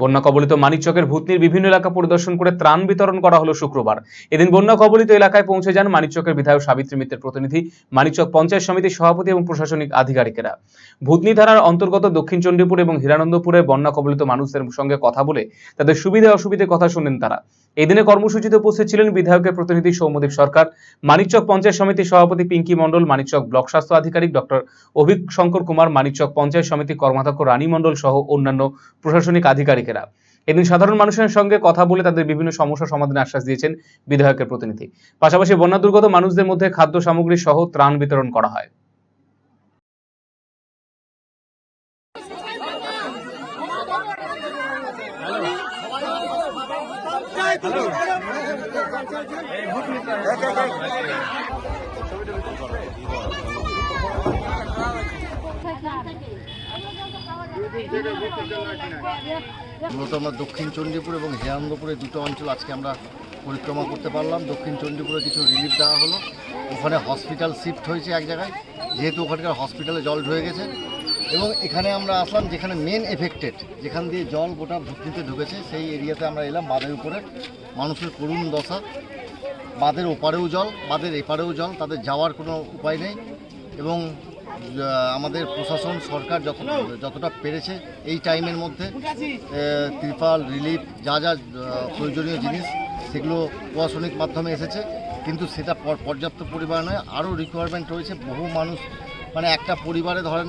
বন্যা কবলিত মানিকচকের ভূতনির বিভিন্ন এলাকা পরিদর্শন করে ত্রাণ বিতরণ করা হলো শুক্রবার। এদিন বন্যা কবলিত এলাকায় পৌঁছে যান মানিকচকের বিধায়ক সাবিত্রী মিত্রের প্রতিনিধি, মানিকচক পঞ্চায়েত সমিতির সভাপতি এবং প্রশাসনিক আধিকারিকেরা। ভূতনি ধারার অন্তর্গত দক্ষিণ চণ্ডীপুর এবং হিরানন্দপুরে বন্যা কবলিত মানুষদের সঙ্গে কথা বলে তাদের সুবিধা অসুবিধে কথা শুনেন তারা। এই দিনে কর্মসূচিতে উপস্থিত ছিলেন বিধায়কের প্রতিনিধি সৌমদীপ সরকার, মানিকচক পঞ্চায়েত সমিতির সভাপতি পিঙ্কি মণ্ডল, মানিকচক ব্লক স্বাস্থ্য আধিকারিক ডক্টর অভিক শঙ্কর কুমার, মানিকচক পঞ্চায়েত সমিতি কর্মাধ্যক্ষ রানী মণ্ডল সহ অন্যান্য প্রশাসনিক আধিকারিকেরা। এদিন সাধারণ মানুষের সঙ্গে কথা বলে তাদের বিভিন্ন সমস্যা সমাধানের আশ্বাস দিয়েছেন বিধায়কের প্রতিনিধি। পাশাপাশি বন্যা দুর্গত মানুষদের মধ্যে খাদ্য সামগ্রী সহ ত্রাণ বিতরণ করা হয়। মূলত আমরা দক্ষিণ চণ্ডীপুর এবং হিরানন্দপুরে দুটো অঞ্চল আজকে আমরা পরিক্রমা করতে পারলাম। দক্ষিণ চণ্ডীপুরে কিছু রিলিফ দেওয়া হলো। ওখানে হসপিটাল শিফট হয়েছে এক জায়গায়। যেহেতু ওখানকার হসপিটালে জল ঢুকে গেছে এবং এখানে আমরা আসলাম যেখানে মেন এফেক্টেড যেখান দিয়ে জল গোটা ভর্তিতে ঢুকেছে, সেই এরিয়াতে আমরা এলাম বাঁধের উপরে। মানুষের করুণ দশা। বাঁধের ওপারেও জল, বাঁধের এপারেও জল, তাদের যাওয়ার কোনো উপায় নেই। এবং আমাদের প্রশাসন, সরকার যত, যতটা পেরেছে এই টাইমের মধ্যে ত্রিপাল, রিলিফ, যা যা প্রয়োজনীয় জিনিস, সেগুলো প্রশাসনিক মাধ্যমে এসেছে। কিন্তু সেটা পর্যাপ্ত পরিমাণে আরও রিকোয়ারমেন্ট রয়েছে। বহু মানুষ মানে একটা পরিবারে ধরেন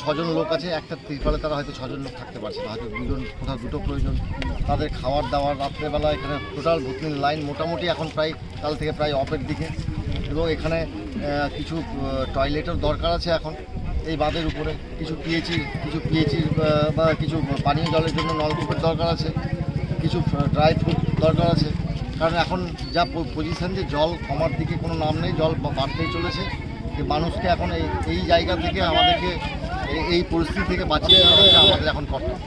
ছজন লোক আছে, একটা ত্রিপালে তারা হয়তো ছজন লোক থাকতে পারছে না, হয়তো দুজন, কোথাও দুটো প্রয়োজন। তাদের খাওয়ার দাওয়ার রাত্রেবেলা এখানে টোটাল ভুতনির লাইন মোটামুটি এখন প্রায়, কাল থেকে প্রায় অফের দিকে। এবং এখানে কিছু টয়লেটের দরকার আছে এখন, এই বাঁধের উপরে। কিছু পিএইচি কিছু পিএইচি বা কিছু পানীয় জলের জন্য নলকূপের দরকার আছে। কিছু ড্রাই ফ্রুট দরকার আছে। কারণ এখন যা পজিশন যে জল কমার দিকে কোনো নাম নেই, জল বাড়তেই চলেছে। যে মানুষকে এখন এই এই জায়গা থেকে আমাদেরকে এই- পরিস্থিতি থেকে বাঁচিয়ে আমাদের এখন কর্তব্য।